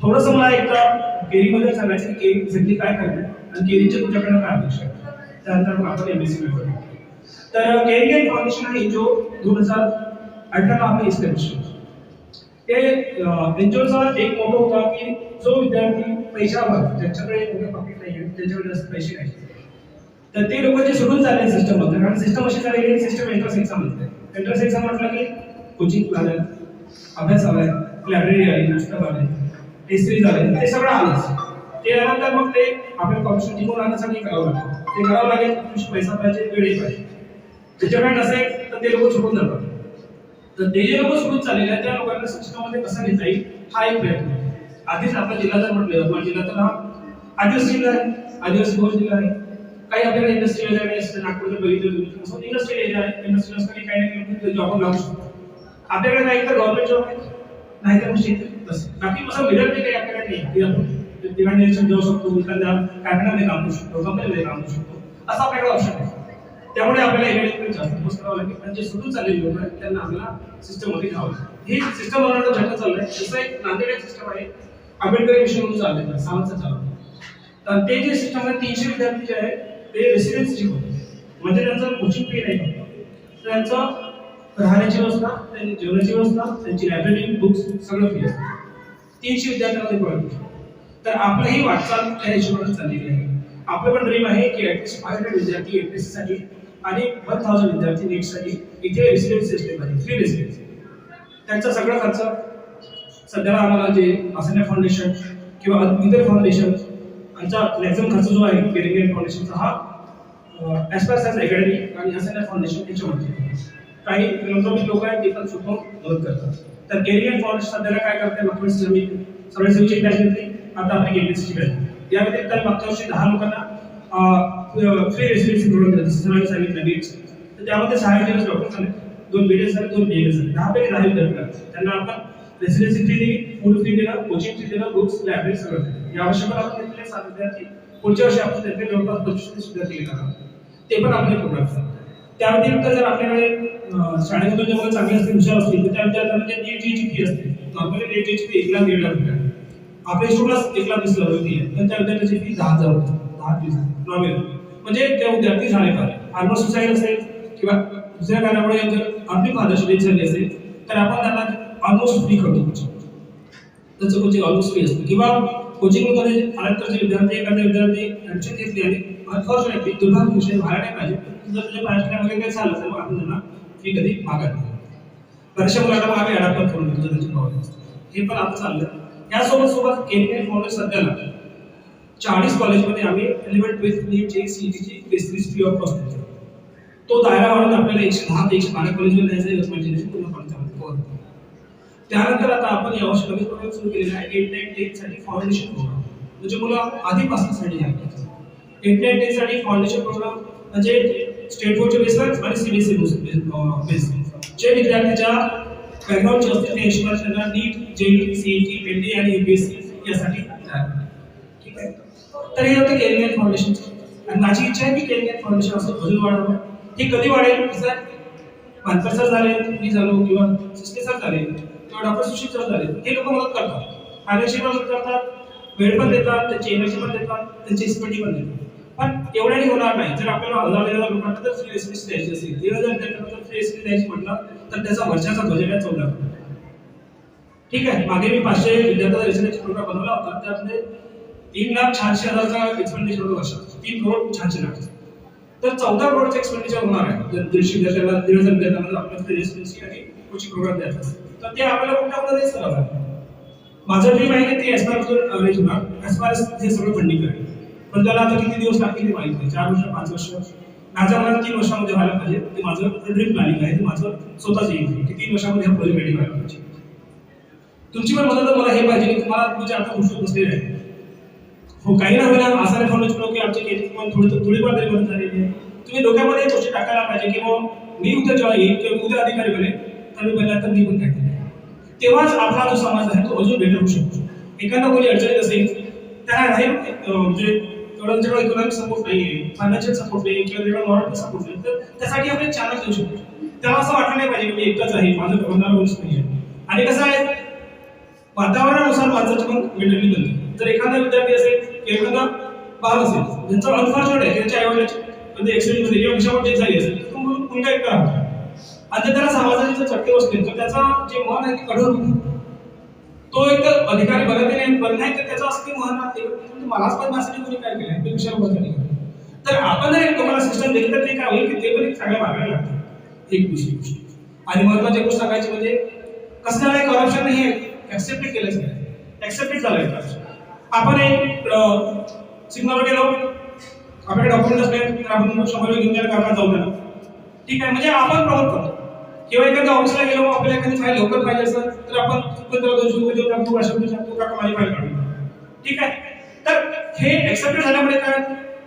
थोडस मला एकदा केरीमध्ये सांगायचं की केरी एक्झॅक्टली काय करणार आणि केरीचे तुमच्याकडनं काय अपेक्षा आहे त्यानंतर मग आपण एमएससी करू तर केरियन फाउंडेशन हा एनजीओ दोन हजार अठराला आम्ही इस्टॅब्लिश ते एनजीओचा एक मोठा होता की जो विद्यार्थी पैशावर ज्यांच्याकडे मोठे पॉकेट नाही आहे त्यांच्याकडे जास्त पैसे नाही. तर ते लोक जे सोडून चालले सिस्टममध्ये कारण सिस्टम अशी झालेली सिस्टम एंट्रन्स एक्झाम म्हणते एंट्रन्स एक्झाम म्हटलं की कोचिंग झालं अभ्यास हवाय लायब्ररी आली पुस्तक आले टेस्ट झाले. ते सगळं आलंच. ते आल्यानंतर मग ते आपल्या कॉम्पिटिशन जिंकून आणण्यासाठी करावं लागतं ते करावं लागेल तुमची पैसा पाहिजे वेळही पाहिजे. त्याच्याकडे नसेल तर ते लोक सोडून जातात. तर ते जे लोक सोडून चाललेले आहेत त्या लोकांना शिक्षणामध्ये कसं घेता येईल हा एक प्रयत्न आहे. आधीच आपला जिल्हा जर म्हटलं यवतमाळ जिल्हा तर हा आदिवासी जिल्हा आहे. आदिवासी बहुल जिल्हा आहे. काही आपल्याला इंडस्ट्रियल एरिया नागपूरचं बघितलं असं इंडस्ट्रियल एरिया आहे. इंडस्ट्रियल असताना काही नाही जॉब लावू शकतो. आपल्याकडे नाही तर गव्हर्नमेंट जॉब आहे. नाही तर मग शेती बाकी असं मिळत काही आपल्याकडे. नाही की आपण डिमांड जाऊ शकतो एखाद्या कारखान्यामध्ये काम करू शकतो कंपनीमध्ये काम करू शकतो. असं आपल्याकडे ऑप्शन आहे. त्यामुळे आपल्याला एकडे जास्त फोकस करावं लागेल. आणि जे सुरू चाललेले लोक आहेत त्यांना आपल्याला सिस्टममध्ये घ्यावं लागेल. ही सिस्टम बनवण्याचा प्रयत्न चाललाय. जसं एक नांदेड सिस्टम आहे. आंबेडकर मिशन म्हणून चाललेलं आहे सावंतचं चालू तर ते जे सिस्टम आहे तीनशे विद्यार्थी जे आहेत ते रेसिडेन्स शिकवतात म्हणजे त्यांचं कोचिंग फी नाही फक्त. त्यांचं राहण्याची व्यवस्था त्यांची जेवणाची व्यवस्था त्यांची लायब्ररी बुक्स सगळं फ्री असतं. तीनशे विद्यार्थ्यांमध्ये पळत तर आपलंही वाटचाल त्या हिशोबाने चाललेली आहे. आपलं पण ड्रीम आहे की ॲटलीस्ट फाय हंड्रेड विद्यार्थी एससाठी आणि वन थाउजंड विद्यार्थी नीटसाठी इथे रेसिडेन्स सिस्टम आहे फ्री रेसिडेन्स त्यांचा सगळा खर्च सध्याला आम्हाला जे असन्या फाउंडेशन किंवा इतर फाउंडेशन यांचा लॅक्झम खर्च जो आहे केरिंग फाउंडेशनचा हा ॲस्पायर्स अकॅडमी आणि असन्या फाउंडेशन याच्यामध्ये काही फिलॉसॉफी लोक आहेत ते पण स्वतः मदत करतात. तर केरियन फॉरेस्ट सध्याला काय करते मागच्या वर्षी आम्ही सर्व्हिसची बॅच घेतली आता आपली केपीसीची बॅच या व्यतिरिक्त मागच्या वर्षी दहा लोकांना फ्री रेसिडेन्सी प्रोग्राम दिला जसं सरांनी सांगितलं नीट्स तर त्यामध्ये सहा दिवस डॉक्टर झाले. दोन बीडीएस झाले दोन बीएस झाले. दहा पैकी दहा विद्यार्थी त्यांना आपण रेसिडेन्सी फी दिली फूड फी दिलं कोचिंग फी दिलं बुक्स लायब्ररी सगळं दिलं या वर्षी पण आपण घेतले सात विद्यार्थी. पुढच्या वर्षी आपण त्यातले जवळपास पंचवीस विद्यार्थी घेणार आहोत. ते पण आपले प्रोग्राम त्या व्यतिरिक्त जर आपल्याकडे शाळेमधून जे मुलं चांगले असतील हुशार असतील तर त्या विद्यार्थ्यांना जे नीट जी फी असते नॉर्मली नीट जी फी एक लाख दीड लाख रुपये आहे. आपल्या स्टुडंट एक लाख वीस हजार होती तर त्या विद्यार्थ्याची फी दहा हजार होती दहा वीस नॉर्मल. म्हणजे त्या विद्यार्थी शाळेकार फार्मर सुसाईड असेल किंवा दुसऱ्या कारणामुळे जर आर्थिक फादरशिप झाली असेल तर आपण त्यांना ऑलमोस्ट फ्री करतो. त्याचं कोचिंग ऑलमोस्ट फ्री असतं. किंवा कोचिंगमध्ये महाराष्ट्राचे विद्यार्थी एखादे विद्यार्थी ऍडमिशन घेतली आणि अनफॉर्च्युनेटली दुर्भाग्य विषय व्हायला नाही पाहिजे. जर तुझ्या महाराष्ट्रामध्ये काही झालं तर मग आपण त्यांना फी कधी मागत नाही. बऱ्याचशा मुलांना मग आम्ही अडॅप्ट करून घेतो त्यांची प्रॉब्लेम हे पण आता चाललं यासोबत सोबत केंद्रीय फाउंडेशन सध्याला चाळीस कॉलेजमध्ये आम्ही एलिमेंट ट्वेल्थ नीटची सीईटीची बेसिस फ्री ऑफ कॉस्ट देतो तो दायरा वाढून आपल्याला एकशे दहा ते एकशे बारा कॉलेजवर द्यायचं यवतमाळ जिल्ह्याचे पूर्ण कॉलेजमध्ये कव्हर होतं. त्यानंतर आता आपण यावर्षी नवीन प्रोग्राम सुरू केलेला आहे. एट नाईन टेन साठी फाउंडेशन प्रोग्राम म्हणजे मुलं आधीपासून साठी आहेत एट नाईन टेन साठी फाउंडेशन प्रोग्राम म्हणजे स्टेट बोर्डच्या बेसवर आणि सीबीएसई बेस जे विद्यार्थ्याच्या बॅकग्राऊंडचे असतील त्या हिशोबाने त्यांना नीट जेई सीईटी पेंडी आणि युपीएससी यासाठी तयार करतात. ठीक आहे? तर हे होतं केरियर फाउंडेशन आणि माझी इच्छा आहे की केरियर फाउंडेशन असं अजून वाढावं. हे कधी वाढेल? आहे मानकर सर झाले, मी झालो किंवा सिस्टे सर झाले. किंवा डॉक्टर सुशील सर झाले ते लोक मदत करतात. फायनान्शियल मदत करतात वेळ पण देतात त्यांची एनर्जी पण देतात त्यांची एक्सपर्टी पण देतात. पण एवढ्याने होणार नाही. जर आपल्याला हजार हजार लोकांना जर फ्री एसपीसी द्यायची असेल. दीड हजार विद्यार्थ्यांना जर फ्री एसपी द्यायची म्हटलं तर त्याचा वर्षाचा बजेट आहे चौदा ठीक आहे. मागे मी पाचशे विद्यार्थ्यांचा रेसिडेन्सी प्रोग्राम बनवला होता. त्यामध्ये तीन लाख शहाऐंशी हजारचा एक्सपेंडिचर होतो वर्षात तीन करोड शहाऐंशी लाख. तर चौदा करोडचं एक्सपेंडिचर होणार आहे. जर दीडशे विद्यार्थ्यांना दीड हजार विद्यार्थ्यांना आपल्याला फ्री रेसिडेन्सी आणि कोचिंग प्रोग्राम द्यायचा असेल तर ते आपल्याला कुठल्या कुठे करावं माझं ड्रीम आहे की ते एसपायर अरेंज होणार एसपायर हे सगळं फंडिंग करेल. पण त्याला आता किती दिवस लागतील ते माहीत नाही. चार वर्ष पाच वर्ष. माझ्या मनात तीन वर्षामध्ये व्हायला पाहिजे. ते माझं ड्रीम प्लॅनिंग आहे. ते माझं स्वतःच येईल की तीन वर्षामध्ये हा प्रोजेक्ट रेडी व्हायला पाहिजे. तुमची पण मदत मला हे पाहिजे की तुम्हाला तुमच्या आता गोष्ट बसलेले आहे. हो काही ना होईना असा फाउंडेशन लोक आमचे केली. पण थोडी थोडीफार तरी मदत झालेली आहे. तुम्ही डोक्यामध्ये गोष्टी टाकायला पाहिजे की मग मी उद्या जेव्हा येईल किंवा उद्या अधिकारी बनेल. तर मी पहिला तर मी पण काय केलं तेव्हाच आपला जो समाज आहे तो अजून बेटर होऊ शकतो. एखादा कोणी अडचणीत असेल त्याला नाही म्हणजे तेवढा त्याच्याकडे इकॉनॉमिक सपोर्ट नाही आहे फायनान्शियल सपोर्ट नाही किंवा त्याच्याकडे मॉरल सपोर्ट नाही तर त्यासाठी आपण एक चॅनल देऊ शकतो. त्याला असं वाटलं नाही पाहिजे की मी एकटाच आहे माझं होणार कोणीच नाही आहे आणि कसं आहे वातावरणानुसार माणसाची पण मेंटॅलिटी बनते जर एखादा विद्यार्थी असेल एखादा बाल असेल ज्यांचा अनफॉर्च्युनेट आहे त्यांच्या आईवडिलांची म्हणजे ऍक्सिडेंटमध्ये किंवा विषयावर डेथ झाली असेल तर तो मुलगा मुलगा एकटा राहतो. आणि त्याला समाजाचे जर चटके बसले तर त्याचा जे मन आहे ते कठोर तो एक तर अधिकारी बघत नाही पण नाही तर त्याचं असं की मन राहते. म्हणजे मलाच पण माझ्यासाठी कोणी काय केलं ते विषयावर बघत तर आपण जर एक तुम्हाला सिस्टम दिली तर ते काय होईल की ते पण एक चांगल्या मार्गाला लागते एक दुसरी गोष्ट. आणि महत्वाची गोष्ट सांगायची म्हणजे कसं झालंय करप्शन हे ऍक्सेप्ट केलंच नाही. ऍक्सेप्ट झालंय करप्शन आपण एक सिग्नलवर गेलो आपल्याकडे डॉक्युमेंट असले तर आपण शंभर घेऊन कामाला जाऊ द्या ठीक आहे म्हणजे आपण प्रमोट करतो किंवा एखाद्या ऑफिसला गेलो आपल्याला एखादी फाईल लवकर पाहिजे असेल तर आपण पंधरा दोनशे रुपये देऊन टाकतो पाचशे रुपये शकतो काका माझी फाईल काढून ठीक आहे? तर हे एक्सेप्टेड झाल्यामुळे काय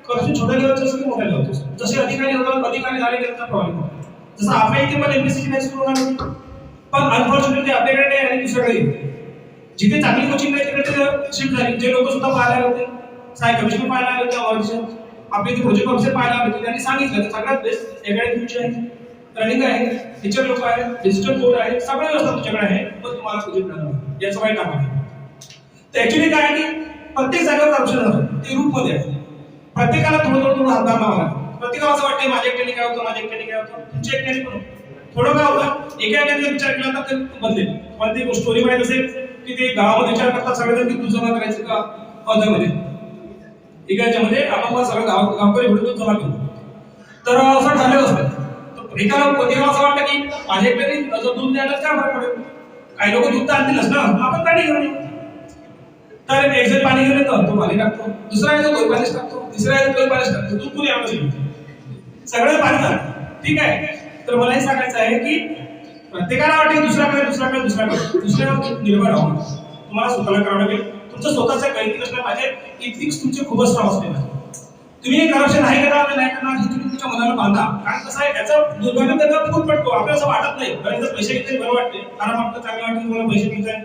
करप्शन छोट्या लेवलचं असं की मोठ्या लेवलचं असतं. जसे अधिकारी होतात अधिकारी झाले गेले प्रॉब्लेम होतो. जसं आपल्या इथे पण एमपीसीची बॅच सुरू होणार होती. पण अनफॉर्च्युनेटली आपल्याकडे नाही आणि दुसऱ्याकडे जिथे चांगली कोचिंग नाही तिकडे शिफ्ट झाली. जे लोक सुद्धा पाहायला होते. साय कमिशन पाहायला आले होते ऑडिशन आपले इथे प्रोजेक्ट ऑफिसर पाहायला आले होते. त्यांनी सांगितलं सगळ्यात बेस्ट एकडे फ्युचर आहे. रनिंग आहे टीचर लोक आहेत डिजिटल बोर्ड आहे सगळ्या व्यवस्था तुमच्याकडे आहे पण तुम्हाला प्रोजेक्ट करणार याचं वाईट काम आहे. तर ऍक्च्युली काय आहे की प्रत्येक जागेवर ऑप्शन ते रूपमध्ये आहे. प्रत्येकाला थोडं थोडं थोडं हातभार लावा प्रत्येकाला असं वाटतं माझ्या एकट्याने काय होतं माझ्या एकट्याने काय होतं. तुमच्या एकट्याने पण थोडं काय होतं एका एकट्याने विचार केला तर ते बदलेल. पण ती स्टोरी माहीत असेल की ते गावामध्ये विचार करतात सगळेजण की तू जमा करायचं का? अध्यामध्ये एका याच्यामध्ये आपण सगळं गाव गावकरी भेटतो जमा करू तर असं ठरलेलं असतं तर कोणी असं वाटतं की माझ्या एकट्याने दूध द्यायला काय फरक पडेल काही लोक दूध तर आणतीलच ना. आपण गाडी घेऊन तर एक जर पाणी घेऊन येतो तो पाणी टाकतो. दुसरा येतो तो पाणीच टाकतो. तिसरा येतो तो पाणीच टाकतो. दूध पुरी आम्हाला सगळं पाणी टाकतो ठीक आहे. तर मला हे सांगायचं आहे की प्रत्येकाला वाटेल दुसऱ्याकडे दुसऱ्याकडे दुसऱ्याकडे. दुसऱ्यावर निर्भर राहून तुम्हाला स्वतःला करावं लागेल. तुमचं स्वतःच्या गैतिक असलं पाहिजे. इथिक्स तुमचे खूपच स्ट्रॉंग असले पाहिजे तुम्ही हे करप्शन आहे का नाही करणार हे तुम्ही तुमच्या मनाला बांधा. कारण कसं आहे त्याचा दुर्भाग्य त्याचा खूप पडतो. आपल्याला असं वाटत नाही. बऱ्याचदा जर पैसे घेतले बरं वाटते. कारण आपलं चांगलं वाटतं तुम्हाला पैसे मिळतात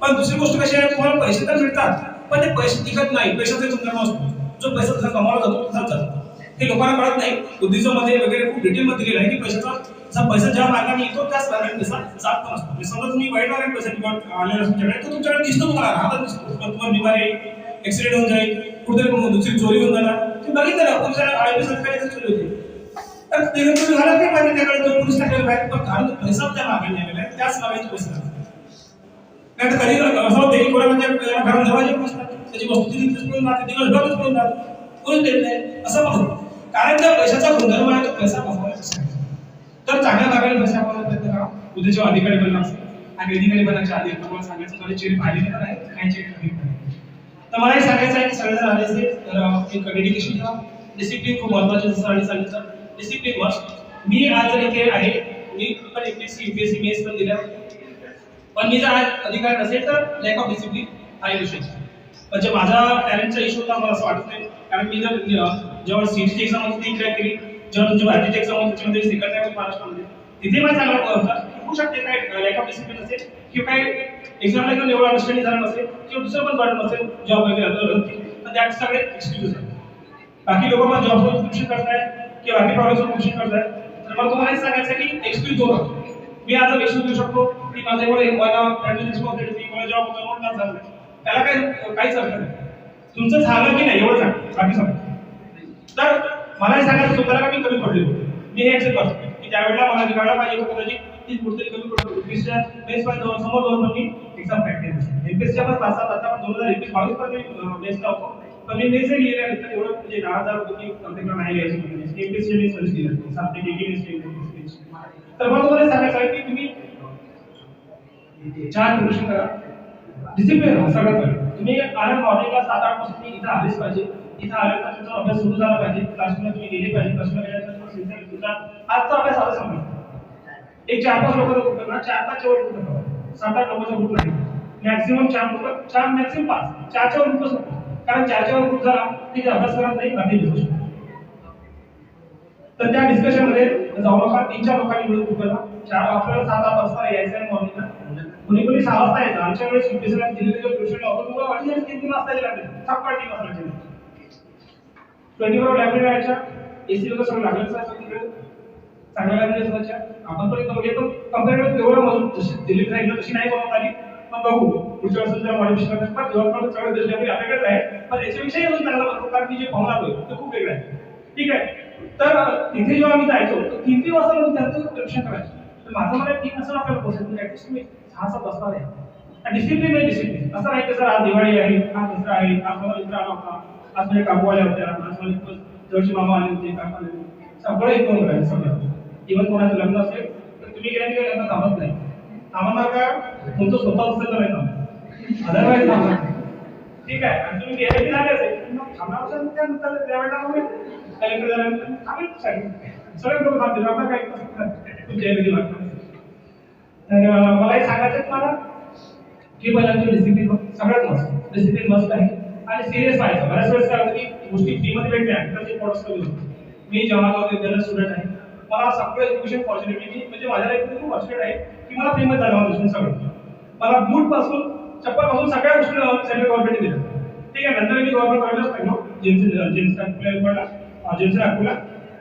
पण दुसरी गोष्ट कशी आहे तुम्हाला पैसे तर मिळतात पण ते पैसे टिकत नाही. पैशाचा तुमचा असतो जो पैसा तसा कमावला जातो तसाच जातो हे लोकांना कळत नाही. बुद्धिझममध्ये वगैरे खूप डिटेल मध्ये दिलेलं आहे की पैशाचा जसा पैसा ज्या मार्गाने येतो त्याच मार्गाने पैसा जात पण असतो म्हणजे समजा तुम्ही वाईट मार्गाने पैसा किंवा आलेला तुमच्याकडे तर तुमच्याकडे दिसतो तुम्हाला. हातात दिसतो. पण तुम्हाला बिमारी ॲक्सिडेंट होऊन जाईल. कुठेतरी कोण दुसरी चोरी होऊन जाणार. ते बघितलं ना पुरुषाला आय सरकारी चोरी होती. तर ते तुम्ही झाला नाही पाहिजे त्याकडे तो पोलीस टाकलेला बाहेर. पण कारण तो पैसा त्या मागे नेलेला आहे त्याच मार्गाने पैसा नाही तर कधी असं होते की कोणाला त्या घरात दरवाजे पण असतात त्याची वस्तू तिथेच पडून राहते दिवसभरच पडून राहते कोणी देत नाही. असं पण कारण त्या पैशाचा गुणधर्म आहे तो पैसा कमवायचा तर चांगल्या मार्गाने पैसा कमवायचा प्रयत्न करा उद्याच्या अधिकारी बनला असेल आणि अधिकारी बनायच्या आधी तुम्हाला सांगायचं थोडी चेरी पाहिलेली पण आहे काही चेरी कमी पण आहे. तर मला हे सांगायचं आहे की सगळेजण आले असेल तर एक डेडिकेशन ठेवा डिसिप्लिन खूप महत्त्वाचे जसं आणि सांगितलं डिसिप्लिन मस्ट मी आज जर इथे आहे मी पण एमपीएससी युपीएससी मेस पण दिल्या पण मी जर आज अधिकार नसेल तर लॅक ऑफ डिसिप्लिन हा एक विषय म्हणजे माझा टॅलेंटचा इश्यू होता मला असं वाटत नाही कारण मी जर जेव्हा सी सीईटीची एक्झाम होती ती क्रॅक केली जेव्हा तुमची भारतीची एक्झाम होती त्याच्यामध्ये सेकंड टाइम महाराष्ट्रामध्ये तिथे मला चांगला होता होऊ शकते काय लॅक ऑफ डिसिप्लिन असेल किंवा काय एक्झामला किंवा एवढं अंडरस्टँडिंग झालं नसेल किंवा दुसरं पण वाटत नसेल जॉब वगैरे असं तर त्यात सगळे एक्सक्यूज आहेत बाकी लोक मला जॉब सबस्क्रिप्शन करताय किंवा बाकी प्रॉब्लेम सबस्क्रिप्शन करताय तर मला तुम्हाला हे सांगायचं की एक्सक्यूज दोन होतो मी आता एक्सक्यूज देऊ शकतो की माझं एवढे मला फॅमिली रिस्पॉन्सिबिलिटी मला जॉब होता म्हणून नाही झालं. त्याला काही काहीच अर्थ नाही. तुमचं झालं की नाही एवढं सांग. बाकी सांग. तर मला हे सांगायचं तुम्हाला का मी कमी पडलेलो मी हे ऍक्सेप्ट करतो की त्यावेळेला मला निघायला पाहिजे होतं कदाचित ती कुठेतरी कमी पडतो एमपीएसच्या समोर जाऊन मी क्रॅक केली एमपीएसच्या पण पाच आता दोन हज़ार एकवीस बावीस पण बेसला होतो पण मी मेसही लिहिल्या नंतर एवढं म्हणजे दहा हज़ार होतं की प्रत्येकाला नाही लिहायची एमपीएसची मी सर्च लिहिलं सात पैकी एक तर मला तुम्हाला सांगायचं की तुम्ही छान प्रिपरेशन करा डिसिप्लिन राहा सगळ्यात तुम्ही आलं मॉर्निंगला सात आठ तुम्ही इथं आलेच पाहिजे इथं आल्यानंतर तुमचा अभ्यास सुरू झाला पाहिजे क्लासला तुम्ही गेले पाहिजे क्लासला गेल्यानंतर सिन्सिअर तुमचा आजचा अभ्यास आला समजा एक चार पाच ग्रुप ना चार पाच करावा सात आठ लोकांचा ग्रुप नाही मॅक्सिमम चार लोक चार मॅक्सिमम पाच. चारच्या ग्रुप असतो कारण चारच्या ग्रुप झाला की ते अभ्यास करत नाही बाकी डिस्कशन तर त्या डिस्कशनमध्ये जाऊ नका. तीन चार लोकांनी मिळून ग्रुप करा. चार आपल्याला सात आठ वाजता यायचं आहे मॉर्निंगला कोणी कोणी सहा वाजता यायचं. आमच्या वेळेस युपीएससीला दिलेले जो ट्युशन होतं तुम्हाला वाटली तीन तीन वाजता यायला लागले. सकाळ तीन वाजता ट्वेंटी फोर लायब्ररी राहायच्या एसी वगैरे सगळं लागलं सर तिकडे चांगल्या लायब्ररी आपण पण म्हणजे पण कंपेअर तेवढं मजबूत. जशी राहिलं तशी नाही बनवत आली. पण बघू. पुढच्या वर्षी मॉडिफिकेशन पण सगळं देश आपली आपल्याकडे आहे पण याच्याविषयी अजून चांगला कारण की जे पाहून आलोय ते खूप वेगळं आहे ठीक आहे? तर तिथे जेव्हा आम्ही जायचो तर तीन तीन वाजता येऊन त्यांचं परीक्षण करायचं. तर माझं मला तीन वाजता आपल्याला पोहोचायचं ऍटलीस्ट सहा सात वाजता आहे. डिसिप्लिन म्हणजे डिसिप्लिन असं नाही की सर आज दिवाळी आहे हा दसरा आहे आज मला मित्र आला होता आज काकू आल्या होत्या आज जवळचे मामा आले होते काका आले होते. सगळं इग्नोर करायचं सगळं. इव्हन कोणाचं लग्न असेल तर तुम्ही गेल्याने की लग्न थांबत नाही. थांबणार का? तुमचं स्वतः असेल तर नाही थांबत अदरवाईज थांबणार ठीक आहे आणि तुम्ही गेले की झाले असेल. थांबणार असेल त्यानंतर त्यावेळेला मग कलेक्टर झाल्यानंतर थांबेल साईड सगळे लोक थांबतील. आता काही तुमच्या एरिया लागतात तर मला हे सांगायचं तुम्हाला की पहिला तुम्ही डिसिप्लिन सगळ्यात मस्त. डिसिप्लिन मस्त आहे. आणि सिरियस व्हायचं. बऱ्याच वेळेस काय होतं की गोष्टी फ्रीमध्ये भेटल्या तर ते प्रॉडक्ट कमी होतं मी जेव्हा विद्यालय स्टुडंट आहे. मला सगळं एज्युकेशन फॉर्च्युनिटी म्हणजे माझ्या लाईफ खूप फॉर्च्युनेट आहे की मला फ्री मध्ये झालं गोष्टी सगळं. मला बूटपासून चप्पलपासून सगळ्या गोष्टी सेंट्रल गव्हर्नमेंट दिल्या ठीक आहे नंतर मी गव्हर्नमेंट कॉलेजला लागलो जेम्स जेम्स नागपूरला जेम्स नागपूरला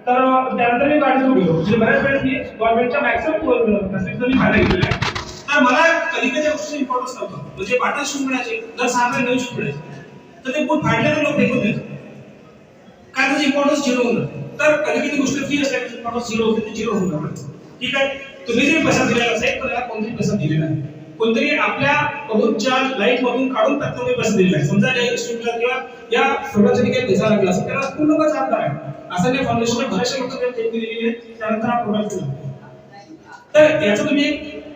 तर त्यानंतर मी गाडी सुरू केलो म्हणजे बऱ्याच वेळेस मी गव्हर्नमेंटच्या मॅक्सिमम फॅसिलिटीचा मी फायदा घेतलेला आहे तर मला कधी कधी गोष्टी इम्पॉर्टन्स नव्हतं. म्हणजे बाटल शूज मिळायचे दर सहा महिने नवीन शूज मिळायचे. तर ते बूट फाडले तर लोक फेकून द्यायचे काय त्याची इम्पॉर्टन्स झिरो होऊन जाते. तर कधी कधी गोष्ट फ्री असल्या त्याची इम्पॉर्टन्स झिरो होते ते झिरो होऊन जाणार ठीक आहे? तुम्ही जरी पैसा दिलेला असेल तर त्याला कोणतरी पैसा दिलेला आहे कोणतरी आपल्या रोजच्या लाईफ मधून काढून त्यात तुम्ही पैसा दिलेला आहे. समजा या इन्स्टिट्यूटला किंवा या प्रोडक्टसाठी काही पैसा लागला असेल त्याला पूर्ण पैसा आपला आहे असं नाही फाउंडेशनला बऱ्याचशा लोकांनी दिलेली आहे त्यानंतर हा प्रोडक्ट तर याचं तुम्ही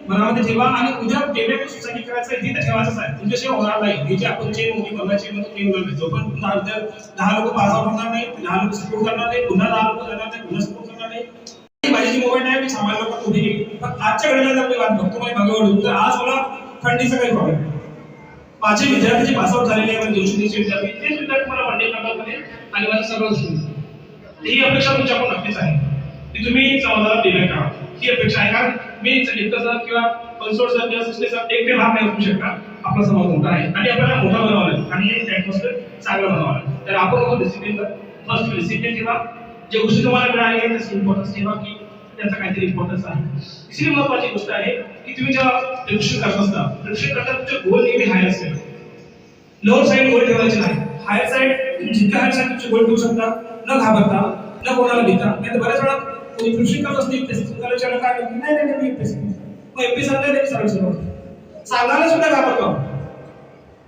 मनामध्ये ठेवा आणि उद्या पेमेंट सोसायटी करायचं हे तर आहे. तुमच्याशिवाय होणार नाही. हे जे आपण चेन मोठी बनवायची मग तुम्ही होणार नाही जोपर्यंत दहा दहा- दहा लोक पास आउट होणार नाही दहा लोक सपोर्ट करणार नाही पुन्हा दहा लोक करणार नाही पुन्हा सपोर्ट करणार नाही. माझी मोबाईल आहे मी सांभाळलं पण आजच्या घडीला जर मी बघतो मला तर आज मला फंडिंगचा काही प्रॉब्लेम माझे विद्यार्थी जे पास आउट झालेले आहेत म्हणजे दोनशे तीनशे विद्यार्थी तेच विद्यार्थी मला मध्ये आणि माझं सगळं सुरू. ही अपेक्षा तुमच्याकडून नक्कीच आहे. की तुम्ही समाजाला पेमेंट करा. ही अपेक्षा आहे कारण मी एकटाचा किंवा कन्सोर्टचा किंवा सिस्टेमचा एकटे भाग नाही असू शकता आपला समाज मोठा आहे. आणि आपल्याला मोठा बनवावा लागेल. आणि हे ऍटमॉस्फिअर चांगलं लागेल. तर आपण होतो डिसिप्लिन फर्स्ट डिसिप्लिन ठेवा. जे गोष्टी तुम्हाला मिळाली आहे त्याची इम्पॉर्टन्स ठेवा की त्याचा काहीतरी इम्पॉर्टन्स आहे. तिसरी महत्वाची गोष्ट आहे की तुम्ही जेव्हा प्रशिक्षण करत असता प्रशिक्षण करताना तुमचे गोल नेहमी हाय असेल लोअर साईड गोल ठेवायचे नाही. हायर साईड जितक्या हायर साईड तुमचे गोल ठेवू शकता न घाबरता न कोणाला भीता नाही तर बऱ्याच वेळा कोणी कृषी करत ఇప్పిస్తుంది युपीएससी तुम्हाला विचारलं काय करतो? नाही नाही नाही मी मग युपीएससी सांगता नाही सांगू शकतो सांगायला सुद्धा घाबरतो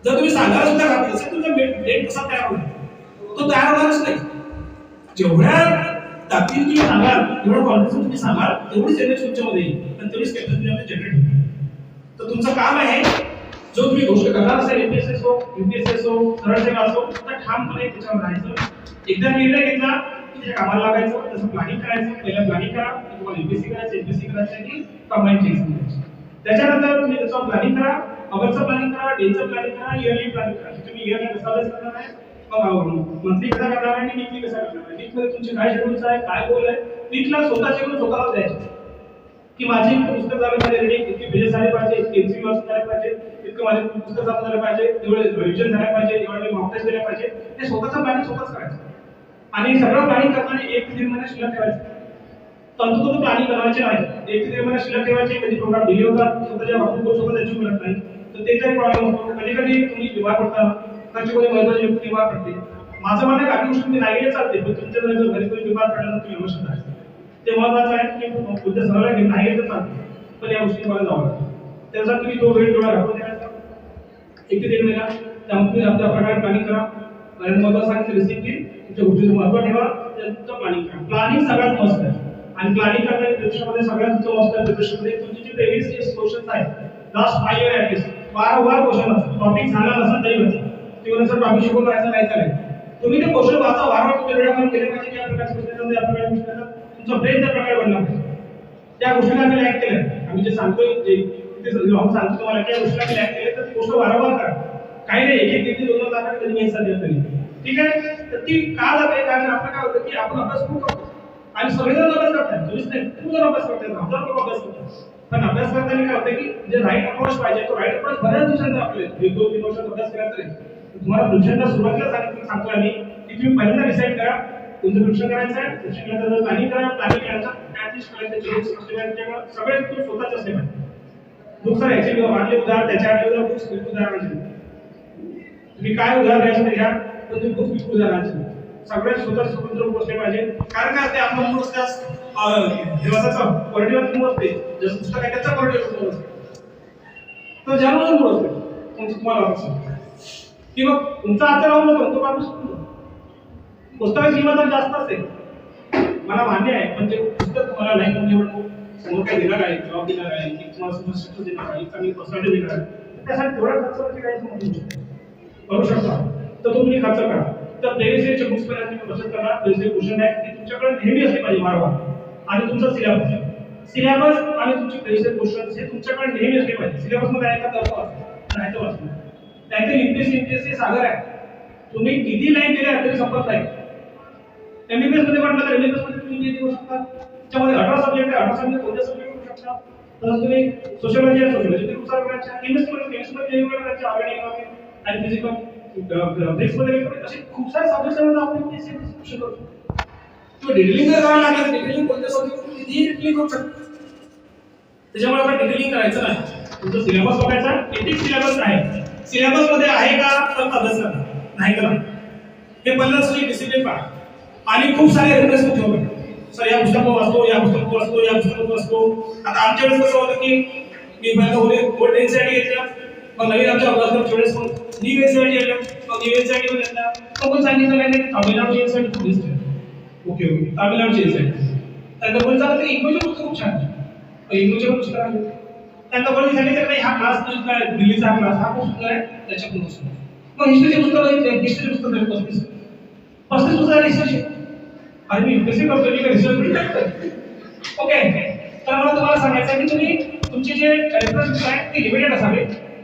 जर तुम्ही सांगायला सुद्धा घाबरत असेल तुमचा ब्रेन कसा तयार होईल तो तयार होणारच नाही. जेवढ्या ताकदीने तुम्ही सांगाल तेवढं कॉन्फिडन्स तुम्ही सांगाल तेवढीच एनर्जी तुमच्यामध्ये येईल. आणि तेवढीच कॅपॅसिटी जनरेट होईल. तर तुमचं काम आहे जो तुम्ही गोष्ट करणार असेल एमपीएससी हो युपीएससी हो सरळ सेवा असो तर ठामपणे त्याच्यावर राहायचं. एकदा निर्णय घेतला की कामाला लागायचं तसं प्लॅनिंग करायचं पहिलं प्लॅनिंग करा तुम्हाला युपीएससी करायचं एमपीएससी करायचं की कंबाईन चेंज करायचं. त्याच्यानंतर तुम्ही त्याचं प्लॅनिंग करा अवरचं प्लॅनिंग करा डेचं प्लॅनिंग करा इयरली प्लॅनिंग करा. तुम्ही इयरला कसा अभ्यास करणार आहे? मग मंथली हो, हो. कसा करणार आहे आणि वीकली कसा करणार आहे? वीकमध्ये तुमचे काय शेड्यूल्स आहे काय गोल आहे? वीकला स्वतः शेड्यूल स्वतःला द्यायचे. की माझी पुस्तक झालं पाहिजे रेडी इतके पेजेस झाले पाहिजे इतके एमसी वर्क झाले पाहिजे इतकं माझे पुस्तक चालू झालं पाहिजे एवढे रिव्हिजन झाले पाहिजे एवढे मी मॉक टेस्ट दिले पाहिजे. ते स्वतःचं प्लॅनिंग स्वतःच करायचं. आणि सगळं प्लॅनिंग करताना एक ते दीड महिना शिल्लक ठेवायचं. तंतोतंत प्लॅनिंग करायचे नाही एक ते दीड महिना शिल्लक ठेवायचे कधी प्रोग्राम डिले होतात स्वतःच्या बाबतीत गोष्ट स्वतः त्यांची मिळत नाही. तर ते काही प्रॉब्लेम होतो कधी कधी तुम्ही विवाह पडता कधी कोणी महत्वाची व्यक्ती विवाह पडते माझं म्हणणं काही गोष्टी तुम्ही नाही गेले चालते पण तुमच्या जर घरी कोणी विवाह पडलं तुम्ही व्यवस्थित राहायचं ते महत्वाचं आहे की उद्या सगळ्या घेऊन नाही तर चालते पण या गोष्टी मला जावं लागतं. त्याचा तुम्ही तो वेळ डोळा घालून द्यायचा एक ते दीड महिना त्यामुळे आपल्या प्रकारे प्लॅनिंग करा. नरेंद्र मोदी सांगितलं डिसिप्लिन तुमच्या गोष्टीचं महत्त्व ठेवा त्याचं प्लॅनिंग करा. प्लॅनिंग सगळ्यात मस्त आहे. आणि प्लॅनिंग करताना प्रिपरेशनमध्ये सगळ्यात तुमचं मस्त आहे प्रिपरेशनमध्ये तुमचे जे प्रेव्हियस जे क्वेश्चन्स आहेत last five year at least वारंवार क्वेश्चन असतात. टॉपिक झाला नसेल तरी होते. किंवा सर टॉपिक शिकून राहायचं नाही चालेल. तुम्ही ते क्वेश्चन वाचा वारंवार तुमच्या डोळ्यामध्ये केले पाहिजे की या प्रकारचे क्वेश्चन या प्रकारचे क्वेश्चन तुमचा ब्रेन त्या प्रकारे बनला पाहिजे. त्या गोष्टीला आम्ही लॅक केलं आम्ही जे सांगतोय जे ते सांगतो तुम्हाला त्या गोष्टीला आम्ही लॅक केलं तर ती गोष्ट वारंवार करा. काही नाही एक एक दोन दोन तासात कधी मी दिला तरी ठीक आहे? तर ती का जाते? कारण आपलं काय होतं की आपण अभ्यास खूप करतो. आणि सगळेजण अभ्यास करतात. तुम्हीच नाही. खूप जण अभ्यास करतात हजार पण अभ्यास करतात पण अभ्यास करताना काय होतं की जे राईट अप्रोच पाहिजे तो राईट अप्रोच बऱ्याच दिवसांचा आपले एक दोन तीन वर्षात अभ्यास केला तुम्हाला ट्युशनला सुरुवातीला सांगितलं सांगतो आम्ही की तुम्ही पहिल्यांदा डिसाईड करा तुमचं ट्युशन करायचं आहे ट्युशन नंतर प्लॅनिंग करा प्लॅनिंग करायचं ऍटलिस्ट करायचं सगळे तुम्ही स्वतःच असले पाहिजे बुक्स आर ऍक्च्युअली उदाहरण त्याच्या आधी उदाहरण बुक्स बिलकुल तुम्ही काय उदाहरण घ्यायचं घ्या पण खूप बुक्स बिलकुल उदाहरणाचे सगळ्यात स्वतः स्वतंत्र बसले पाहिजे कारण काय असते आपण मूळ असते देवाचा क्वालिटीवर मूळ असते. जसं पुस्तक आहे त्याचा क्वालिटीवर मूळ असते. तर जन्म मूळ असते तुमचं तुम्हाला वाटतं किंवा तुमचा आचार लावून नको तो माणूस पुस्तकाची किंमत जास्त असते मला मान्य आहे पण ते पुस्तक तुम्हाला नाही म्हणजे म्हणतो समोर काय देणार आहे जॉब देणार आहे की तुम्हाला समोर शिक्षण देणार आहे चांगली पर्सनॅलिटी देणार आहे. त्यासाठी थोडा खर्च काही करू शकता तर तुम्ही खर्च करा तर प्लेलिस्टचे बुक्स पर्यंत तुम्ही बचत करा प्लेलिस्ट क्वेश्चन आहे की तुमच्याकडे नेहमी असले पाहिजे वारंवार. आणि तुमचा सिलेबस सिलेबस आणि तुमचे प्लेलिस्ट क्वेश्चन हे तुमच्याकडे नेहमी असले पाहिजे. सिलेबसमध्ये आहे का तर नाही तर वाचतो त्याचे युपीएससी युपीएससी सागर आहे तुम्ही किती लाईन दिल्या तरी संपत नाही. एमबीबीएसमध्ये म्हटलं तर एमबीबीएसमध्ये तुम्ही किती देऊ शकता? त्याच्यामध्ये अठरा सब्जेक्ट आहे. अठरा सब्जेक्ट कोणत्या सब्जेक्ट करू शकता? तसंच तुम्ही सोशलॉजी आहे सोशलॉजी ते खूप साऱ्या ब्रांच केमिस्ट्री मध्ये केमिस्ट्री मध्ये वेगवेगळ्या ब्रांच ऑर्गॅनिक आणि फिजिकल ब्रिक्समध्ये असे खूप सारे सब्जेक्ट आहेत आपण एमपीएससी करू शकतो तो डिटेलिंग जर करायला लागेल डिटेलिंग कोणत्या सब्जेक्ट कितीही डिटेलिंग करू शकतो. त्याच्यामुळे आपण डिटेलिंग करायचं नाही. तुमचा सिलेबस बघायचा किती सिलेबस आहे? सिलेबसमध्ये आहे का? तर अभ्यास करा. नाही करा. हे पन्नास असली डिसिप्लिन पहा. आणि खूप सारे रेफरन्स बुक सर या पुस्तक वाचतो या पुस्तक वाचतो या पुस्तक वाचतो. आता आमच्या वेळेस कसं होतं की मी पहिला ओले ओल्ड एनसीआरटी घेतलं मग नवीन आमच्या अभ्यासक्रम वेळेस मग न्यू एनसीआरटी घेतलं मग न्यू एनसीआरटी मध्ये घेतला तो पण सांगितलं काय नाही तामिळनाडूची एनसीआरटी खूप दिसते ओके ओके. तामिळनाडूची एनसीआरटी त्यांना बोलत झालं की इंग्लिशचे पुस्तक खूप छान आहे हो, इंग्लिशचे पुस्तक आहे त्यांना बोलत सांगितलं नाही हा क्लास दिल्लीचा क्लास हा खूप सुंदर आहे त्याच्याकडून पुस्तक मग हिस्ट्रीचे पुस्तक हिस्ट्रीचे पुस्तक आहे पस्तीस. पस्तीस पुस्तक आहे रिसर्च आणि मी कसे करतो मी रिसर्च ओके. तर मला तुम्हाला सांगायचं आहे की तुम्ही तुमचे जे रेफरन्स आहेत ते लिमिटेड असावे.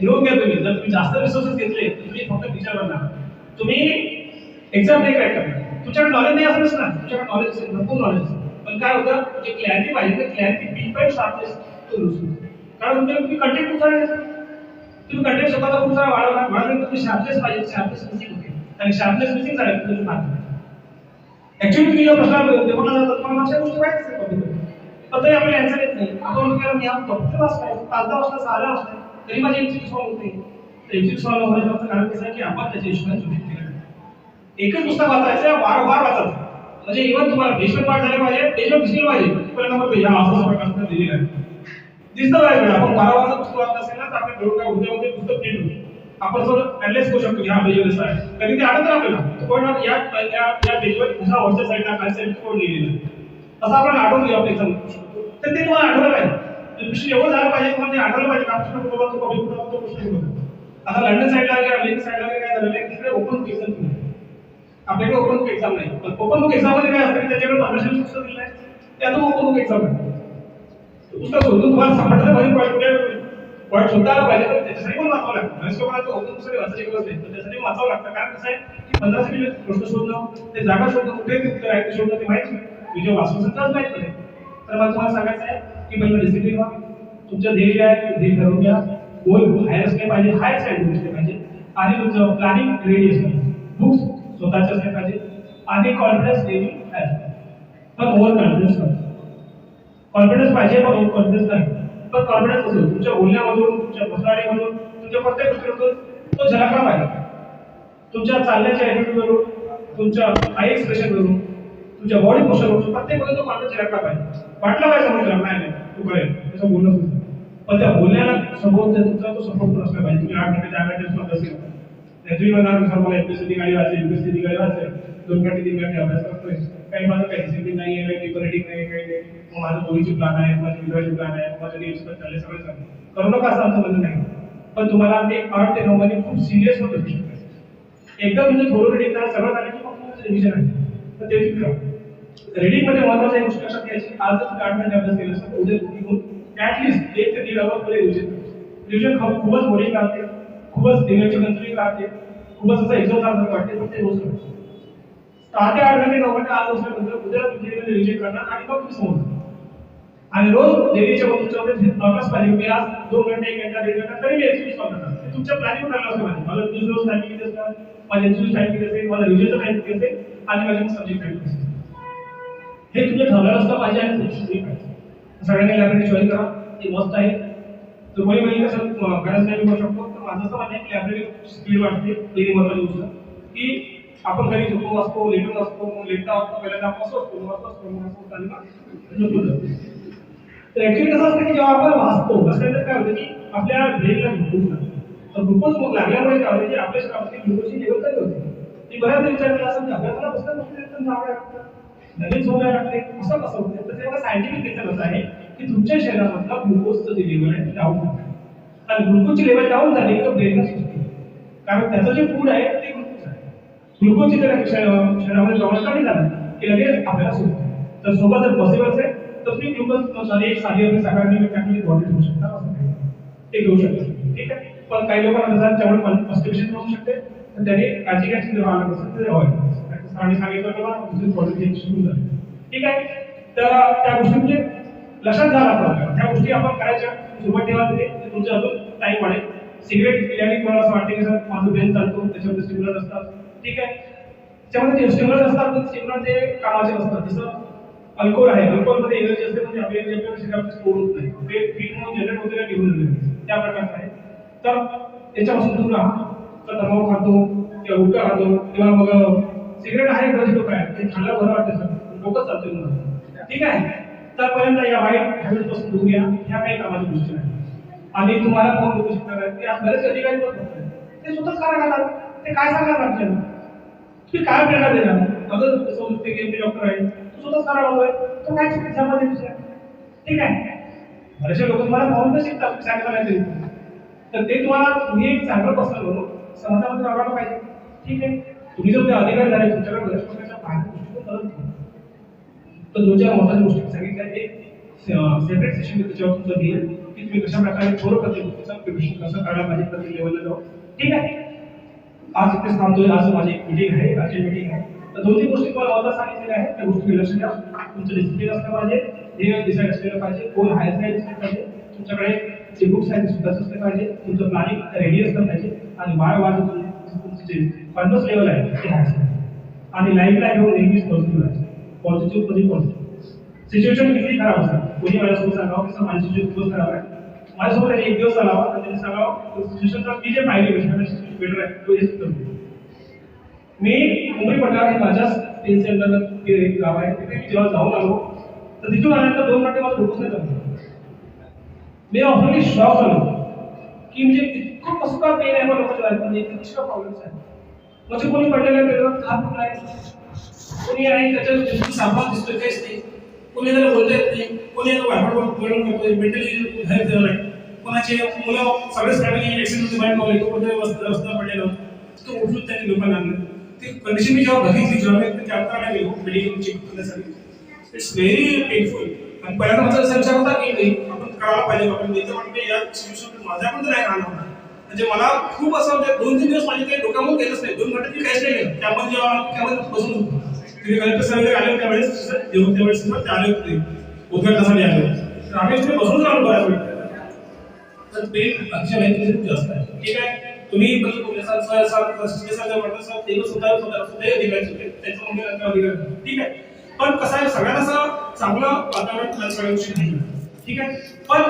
घेऊन घ्या तुम्ही. जर तुम्ही जास्त रिसोर्सेस घेतले तर तुम्ही फक्त टीचर बनणार. तुम्ही एक्झाम नाही क्रॅक करणार. तुमच्याकडे नॉलेज नाही असलंच ना. तुमच्याकडे नॉलेज असेल भरपूर नॉलेज असेल. पण काय होतं जे क्लॅरिटी पाहिजे ते क्लॅरिटी बी पॉईंट शार्पनेस तो लूज होतो कारण तुमच्या तुम्ही कंटेंट खूप सारे तुम्ही कंटेंट स्वतःचा खूप सारा वाढवणार वाढवणार तुम्ही शार्पनेस पाहिजे शार्पनेस मिसिंग होते. आणि शार्पनेस मिसिंग झाले तुम्ही मार्क ऍक्च्युली तुम्ही जेव्हा प्रश्न तेव्हा जातात तुम्हाला अशा गोष्टी माहिती असते पद्धतीने पण तरी आपल्याला आन्सर येत नाही. आपण म्हणतो मी आज डॉक्टर वाजता पाच दहा वाजता सहा वाजता तरी माझी एमसी सॉल्व होते तर एमसी सॉल्व होण्याचं कारण कसं की आपण त्याच्या हिशोबाने चुकीत केलं एकच पुस्तक वाचायचं वारंवार वाचायचं. म्हणजे इव्हन तुम्हाला बेसमेंट पाठ झाले पाहिजे पेजवर दिसले पाहिजे पहिला नंबर पेज हा असं प्रकारचं दिलेला आहे. दिसतं पाहिजे आपण वारंवार जर पुस्तक वाचत असेल ना तर आपल्या डोळं काय उद्या उद्या पुस्तक प्रिंट होईल आपण सर अनालाइज करू शकतो ह्या पेजवर असं आहे. कधी ते आठवतं आपल्याला तो कोण या या पेजवर ह्या वरच्या साईडला काय साईडला कोड लिहिलेला असं आपण आठवतो आपल्या एक्झाम तर ते तुम्हाला आठवलं पाहिजे विषय एवढं झालं पाहिजे तुम्हाला ते आढळलं पाहिजे का बाबा तो कमी कुठला तो प्रश्न कुठला आता लंडन साईडला वगैरे अमेरिकन साईडला वगैरे काय झालं? तिकडे ओपन बुक एक्झाम नाही. आपल्याकडे ओपन बुक एक्झाम नाही. पण ओपन बुक एक्झाममध्ये काय असतं की त्याच्याकडे पंधराशे पुस्तक दिलं आहे त्यातून ओपन बुक एक्झाम आहे पुस्तक शोधून तुम्हाला सापडलं पाहिजे पॉईंट पॉईंट शोधता पाहिजे तर त्याच्यासाठी पण वाचावं लागतं. म्हणजे तुम्हाला तो ओपन पुस्तक वाचायची गरज नाही. तर त्यासाठी वाचावं लागतं. कारण कसं आहे की पंधराशे किलो प्रश्न शोधणं ते जागा शोधणं कुठे ते उत्तर आहे ते शोधणं ते माहिती नाही. वाचून तरच माहिती पडेल तर मला तुम्हाला सांगायचं आहे की पहिलं डिसिप्लिन व्हा तुमचं ध्येय आहे ते ध्येय ठरवून घ्या. गोल हायर असले पाहिजे हायर साईड असले पाहिजे. आणि तुमचं प्लॅनिंग रेडी असलं बुक्स स्वतःचे असले पाहिजे. आणि कॉन्फिडन्स नेहमी पण ओव्हर कॉन्फिडन्स नाही. कॉन्फिडन्स पाहिजे पण ओव्हर कॉन्फिडन्स नाही. पण कॉन्फिडन्स असेल तुमच्या बोलण्यामधून तुमच्या पर्सनॅलिटीमधून तुमच्या प्रत्येक गोष्टीमधून तो झलकला पाहिजे. तुमच्या चालण्याच्या ॲटिट्यूडवरून तुमच्या आय एक्सप्रेशनवरून तुमच्या बॉडी पोस्चरवरून प्रत्येकमध्ये तो कॉन्फिडन्स झलकला पाहिजे. वाटलं पाहिजे समजलं नाही. त्याचं बोलणं पण त्या बोलण्याला सपोर्ट तुमचा तो सपोर्ट असला पाहिजे. तुम्ही आठ घंटे दहा घंटे असेल तुम्ही म्हणणार मला वाचेल वाचेल. दोन घंटे तीन घंटे अभ्यास करतोय. काही माझं काही डिसिप्लिन नाही आहे काही रेडिंग नाही काही नाही. मग माझं बोलीची प्लॅन आहे माझी मित्राची प्लॅन आहे माझं रील्स पण चालले सगळं चाललं करू नका असं आमचं म्हणणं नाही. पण तुम्हाला ते आठ ते नऊ मध्ये खूप सिरियस होतं शिकायचं एकदा म्हणजे थोडं रेडिंग करा सगळं झालं की मग रिव्हिजन आहे. तर ते तुम्ही करा. रीडिंगमध्ये महत्वाची गोष्ट लक्षात घ्यायची आज जर तुम्ही आठ घंटे अभ्यास केला असेल उद्या तुम्ही घेऊन ऍटलिस्ट एक ते दीड आवर पुढे रिव्हिजन रिव्हिजन खूपच बोरिंग राहते खूपच दिव्याची कंट्री राहते खूपच असं एक्झाम सारखं वाटते पण ते रोज नाही. सहा ते आठ घंटे नऊ घंटे आज बसल्यानंतर उद्या तुमच्या रिव्हिजन करणार आणि मग तुम्ही समोर आणि रोज डेलीच्या तुमच्यामध्ये नॉर्मल्स पाहिजे मी आज दोन घंटे एक घंटा दीड घंटा तरी मी एक्सक्यूज करणार. ते तुमच्या प्लॅनिंग करायला असं पाहिजे मला न्यूज रोज टाइम किती असणार? माझ्या न्यूज टाइम किती असेल? मला रिव्हिजनचा टाइम किती असेल? आणि माझ्या सब्जेक्ट टाइम किती असेल? हे तुमचं ठरलेलं असलं पाहिजे आणि तुझी सुरू पाहिजे. सगळ्यांनी लायब्ररी जॉईन करा. ती मस्त आहे. तर कोणी म्हणजे कसं बऱ्याच गरज नाही करू शकतो. तर माझं असं म्हणणं लायब्ररी स्पीड वाटते पहिली महत्वाची गोष्ट की आपण घरी झोपून असतो लेटून असतो मग लेटता असतो पहिल्यांदा आपण असं असतो मग असं असतो मग तर ऍक्च्युली कसं असतं की जेव्हा आपण वाचतो असल्यानंतर काय होतं की आपल्या ब्रेनला ग्लुकोज लागतो. तर ग्लुकोज मग लागल्यामुळे काय होतं की आपल्या शरीरामध्ये ग्लुकोजची लेवल कमी होते. ती बऱ्याच विचार केला असं की आपल्याला पुस्तक पुस्तक जावं लागतं लगेच झोपायला लागते असं कसं होतं तर त्याचा सायंटिफिक रिझन असा आहे की तुमच्या शरीरामधला ग्लुकोजचं जे लेवल आहे डाऊन होतं. आणि ग्लुकोजची लेवल डाऊन झाली तर ब्रेनला सुचते. कारण त्याचं जे फूड आहे ते ग्लुकोज आहे. ग्लुकोजची जर शरीरामध्ये प्रमाण कमी झालं की लगेच आपल्याला सुचते. तर सोबत जर पॉसिबल असेल तर तुम्ही ग्लुकोज साधी एक साधी आपली सकाळी फॅमिली बॉडी ठेवू शकता असं काही ते घेऊ शकता. ठीक आहे? पण काही लोकांना जर त्यामुळे कॉन्स्टिपेशन होऊ शकते. तर त्याने काळजी घ्यायची जर आलं असेल तर अवॉइड आणि सांगितलं की बाबा तुझी सुरू झाली. ठीक आहे? तर त्या गोष्टी म्हणजे लक्षात झाला आपल्याला त्या गोष्टी आपण करायच्या. सुरुवात ठेवा तिथे. ते तुमचं अजून टाईम वाढेल. सिगरेट पिल्याने कोणाला असं वाटते की सर माझं बेन चालतो त्याच्यामध्ये स्टिम्युलर असतात. ठीक आहे? त्याच्यामध्ये जे स्टिम्युलर असतात ते स्टिम्युलर ते कामाचे असतात. जसं अल्कोहोल आहे. अल्कोहोलमध्ये एनर्जी असते म्हणजे आपली एनर्जी आपल्या स्टोर होत नाही. ते फीट म्हणून जनरेट होते आणि निघून जाते त्या प्रकारचं आहे. तर त्याच्यापासून दूर राहा. तर तंबाखू खातो किंवा गुटखा खातो किंवा मग सिगरेट आहे गरज लोक आहे. ते खायला बरं वाटतं सर. डोकं चालतं म्हणून. ठीक आहे? तर या वाईट हॅबिटपासून दूर या. ह्या काही कामाच्या गोष्टी नाही. आणि तुम्हाला कोण लोक शिकणार आहे? की आज बरेच अधिकारी पण ते स्वतःच काय करतात ते काय सांगणार आपल्याला? तुम्ही काय प्रेरणा देणार? माझं तसं ते की मी डॉक्टर आहे तू स्वतःच करा आहे. तो काय चिकित्सामध्ये दुसऱ्या? ठीक आहे? बरेचसे लोक तुम्हाला पाहून तर शिकतात. तुम्ही सांगितलं नाही तर. ते तुम्हाला तुम्ही एक चांगलं पर्सन म्हणून समाजामध्ये वागायला पाहिजे. ठीक आहे? तुम्ही जर ते अधिकार झाले तुमच्याकडे बऱ्याच बाहेर गोष्टी करत तर दोन चार महत्त्वाच्या गोष्टी सांगितल्या एक सेपरेट सेशन त्याच्यावर तुमचं घेईल की तुम्ही कशा प्रकारे थोडं प्रिपरेशन कसं करायला पाहिजे प्रत्येक लेवलला जाऊ ठीक आहे? आज इथेच थांबतोय. आज माझी एक मीटिंग आहे आजची मीटिंग आहे. तर दोन तीन गोष्टी तुम्हाला महत्त्वाच्या सांगितलेल्या आहेत. त्या गोष्टी लक्ष द्या तुमचं डिसिप्लिन असलं पाहिजे. हे डिसाईड असलेलं पाहिजे. कोण आहे साईड असलं पाहिजे. तुमच्याकडे जे बुक्स आहेत ते सुद्धा असले पाहिजे. तुमचं प्लॅनिंग रेडी असलं पाहिजे. आणि वारंवार तुमचं जे लेवल आहे ते आहे आणि लाईफला घेऊन नेहमीच पॉझिटिव्ह राहायचं पॉझिटिव्ह म्हणजे पॉझिटिव्ह सिच्युएशन किती खराब असतात कोणी माझ्यासोबत सांगावं की सर? माझी सिच्युएशन खूपच खराब आहे माझ्यासोबत त्यांनी एक दिवस चालावा आणि त्यांनी सांगावं सिच्युएशन मी जे सिच्युएशन बेटर आहे तो हेच करतो मी मुंबई पठार हे माझ्या स्टेट सेंटर एक गाव आहे तिथे मी जेव्हा जाऊन आलो तर तिथून आल्यानंतर दोन घंटे मला डोकंच नाही जमलं मी ऑफरली शॉक झालो की म्हणजे इतकं कसं पेन आहे मला लोकांच्या लाईफमध्ये इतके प्रॉब्लेम्स आहेत म्हणजे कोणी पडलेलं पेनवर हात फुटलाय कोणी आहे त्याच्या दिवशी सापा दिसतोय काहीच नाही. कोणी त्याला बोलता येत नाही. कोणी याला वाढवड वळण करतोय मेंटली हेल्थ झालं नाही कोणाचे मुलं सगळेच फॅमिली ऍक्सिडेंट बाहेर पावले तो कोणत्या रस्ता पडलेला तो उठून त्यांनी लोकांना आणलं. ती कंडिशन मी जेव्हा बघितली जेव्हा मी त्या अर्थाला गेलो मेडिकल चेक करण्यासाठी इट्स व्हेरी पेनफुल आणि पहिल्यांदा माझा असा विचार होता की नाही आपण करायला पाहिजे आपण मी तर म्हणते या सिच्युएशन माझ्या पण नाही राहणार. म्हणजे मला खूप असं म्हणजे दोन तीन दिवस माझे काही डोक्यामध्ये गेलंच नाही. दोन घंटे मी काहीच नाही गेलं. त्यामध्ये जेव्हा त्यामध्ये बसून होतो तिथे कलेक्टर सर वगैरे आले त्यावेळेस. जेव्हा त्यावेळेस ते आले होते. उद्घाटनासाठी आले तर आम्ही तिथे बसून राहिलो बऱ्याच वेळ. तर पेन अक्षय माहिती जास्त आहे ठीक आहे? तुम्ही पण पोलीस सर सर सर म्हटलं सर ते सुद्धा सुद्धा सुद्धा अधिकारी होते. त्याचं म्हणजे नंतर ठीक आहे? पण कसं आहे सगळ्यांना असं चांगलं वातावरण सगळ्या गोष्टी नाही ठीक आहे? पण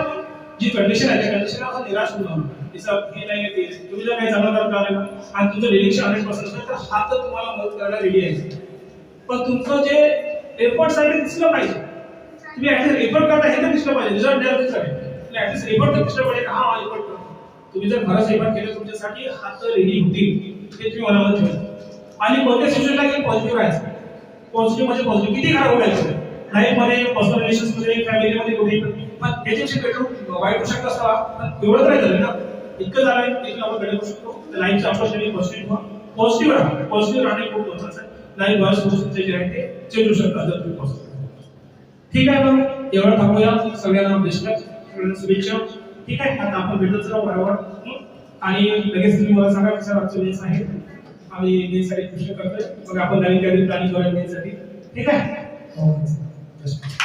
जी कंडिशन आहे त्या कंडिशनला असं निराश होऊ नका हे नाही ते. तुम्ही जर काही चांगलं करत आले आणि तुमचं डिरेक्शन हंड्रेड पर्सेंट असेल तर हा तर तुम्हाला मदत करायला रेडी आहे. पण तुमचं जे एफर्ट्स आहे दिसलं पाहिजे. तुम्ही ऍटलीस्ट एफर्ट करता हे तर दिसलं पाहिजे. रिझल्ट द्यायला दिसलं ऍटलीस्ट एफर्ट तर दिसलं पाहिजे हा हा एफर्ट करतो तुम्ही जर खरंच एफर्ट केलं तुमच्यासाठी हा तर रेडी होतील. हे तुम्ही मनामध्ये ठेवा. आणि कोणत्या सिच्युएशनला काही पॉझिटिव्ह राहायचं पॉझिटिव्ह म्हणजे पॉझिटिव्ह किती खराब होण्याचं लाईफमध्ये पर्सनल रिलेशन्स फॅमिलीमध्ये कुठे पण त्याच्यापेक्षा बेटर वाईट होऊ शकतं असं एवढं नाही झालं ना. इतकं झालंय की आपण घडवू शकतो. लाईफचं शरीर पॉझिटिव्ह पॉझिटिव्ह राहा पॉझिटिव्ह राहणे खूप महत्वाचं आहे. लाईफ बऱ्याच गोष्टी जे आहे ते चेंज होऊ शकतात जर तुम्ही पॉझिटिव्ह ठीक आहे मग एवढं थांबूया. सगळ्यांना बेस्ट शुभेच्छा. ठीक आहे आता आपण भेटत राहू बरोबर. आणि लगेच तुम्ही मला सांगा कशा आजचं मेन्स आहे आम्ही मेन्ससाठी कृषी करतोय. मग आपण नवीन काहीतरी प्लॅनिंग करूया मेन्ससाठी ठीक आहे? हो, हो.